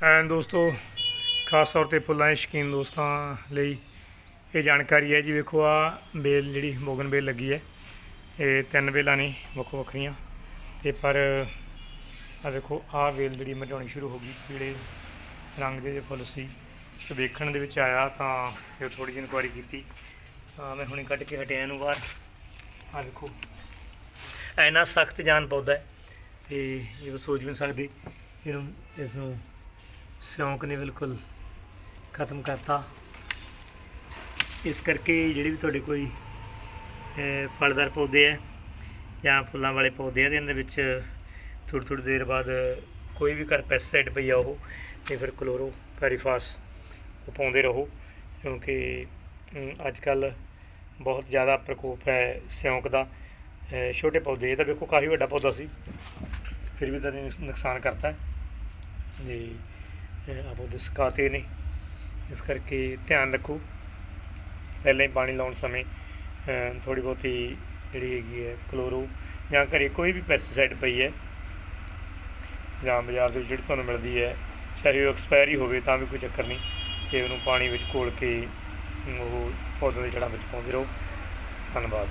ਐਂ ਦੋਸਤੋ, ਖਾਸ ਤੌਰ ਤੇ ਫੁੱਲਾਂ ਦੇ ਸ਼ੌਕੀਨ ਦੋਸਤਾਂ ਲਈ ਇਹ ਜਾਣਕਾਰੀ ਹੈ ਜੀ, ਵੇਖੋ ਆ ਬੇਲ ਜਿਹੜੀ ਮੋਗਨ ਬੇਲ ਲੱਗੀ ਹੈ, ਇਹ ਤਿੰਨ ਬੇਲਾਂ ਨੇ ਵੱਖੋ ਵੱਖਰੀਆਂ। ਤੇ ਪਰ ਆ ਵੇਖੋ, ਆ ਬੇਲ ਜਿਹੜੀ ਮਰਝਾਉਣੀ ਸ਼ੁਰੂ ਹੋ ਗਈ ਪੀਲੇ ਰੰਗ ਦੇ ਜੇ ਫੁੱਲ ਸੀ, ਤੇ ਵੇਖਣ ਦੇ ਵਿੱਚ ਆਇਆ ਤਾਂ ਫਿਰ ਥੋੜੀ ਜਿਹੀ ਇਨਕੁਆਰੀ ਕੀਤੀ। ਤਾਂ ਮੈਂ ਹੁਣੇ ਕੱਢ ਕੇ ਹਟਿਆ ਇਹਨੂੰ ਬਾਹਰ। ਆ ਵੇਖੋ ਐਨਾ ਸਖਤ ਜਾਨ ਪੌਦਾ ਹੈ, ਤੇ ਇਹ ਸੋਚ ਵੀ ਨਹੀਂ ਸਕਦੇ, ਇਹਨੂੰ, ਇਸ ਨੂੰ ਸਿਉਂਕ ਨੇ ਬਿਲਕੁਲ ਖਤਮ ਕਰਤਾ। ਇਸ ਕਰਕੇ ਜਿਹੜੇ ਵੀ ਤੁਹਾਡੇ ਕੋਈ ਫਲਦਾਰ ਪੌਦੇ ਹੈ ਜਾਂ ਫੁੱਲਾਂ ਵਾਲੇ ਪੌਦੇ ਆ ਦੇ ਇਹਦੇ ਵਿੱਚ ਥੋੜੀ ਥੋੜੀ ਦੇਰ ਬਾਅਦ ਕੋਈ ਵੀ ਕਰ ਪੈਸਟੀਸਾਈਡ ਪਈ ਆ ਉਹ, ਤੇ ਫਿਰ ਕਲੋਰੋ ਪੈਰੀਫਾਸ ਉਹ ਪਾਉਂਦੇ ਰਹੋ। ਕਿਉਂਕਿ ਅੱਜ ਕੱਲ ਬਹੁਤ ਜ਼ਿਆਦਾ ਪ੍ਰਕੋਪ ਹੈ ਸਿਉਂਕ ਦਾ। ਛੋਟੇ ਪੌਦੇ, ਇਹ ਤਾਂ ਵੇਖੋ ਕਾਫੀ ਵੱਡਾ ਪੌਦਾ ਸੀ, ਫਿਰ ਵੀ ਤਾਂ ਨੁਕਸਾਨ ਕਰਤਾ। ਜੀ। ਆਪੋ ਦੇ ਸੁਕਾਤੇ ਨੇ। ਇਸ ਕਰਕੇ ਧਿਆਨ ਰੱਖੋ। ਪਹਿਲਾਂ ਹੀ ਪਾਣੀ ਲਾਉਣ ਸਮੇਂ ਥੋੜੀ ਬਹੁਤੀ ਜਿਹੜੀ ਹੈਗੀ ਹੈ, ਕਲੋਰੋ ਜਾਂ ਘਰੇ ਕੋਈ ਵੀ ਪੈਸਟੀਸਾਈਡ ਪਈ ਹੈ, ਜਾਂ ਬਾਜ਼ਾਰ ਦੇ ਵਿੱਚ ਜਿਹੜੀ ਤੁਹਾਨੂੰ ਮਿਲਦੀ ਹੈ, ਚਾਹੇ ਉਹ ਐਕਸਪਾਇਰੀ ਹੋਵੇ ਤਾਂ ਵੀ ਕੋਈ ਚੱਕਰ ਨਹੀਂ। ਤੇ ਉਹਨੂੰ ਪਾਣੀ ਵਿੱਚ ਘੋਲ ਕੇ, ਉਹ ਪੌਦੇ ਦੇ ਜੜ੍ਹਾਂ ਵਿੱਚ ਪਾਉਂਦੇ ਰਹੋ। ਧੰਨਵਾਦ।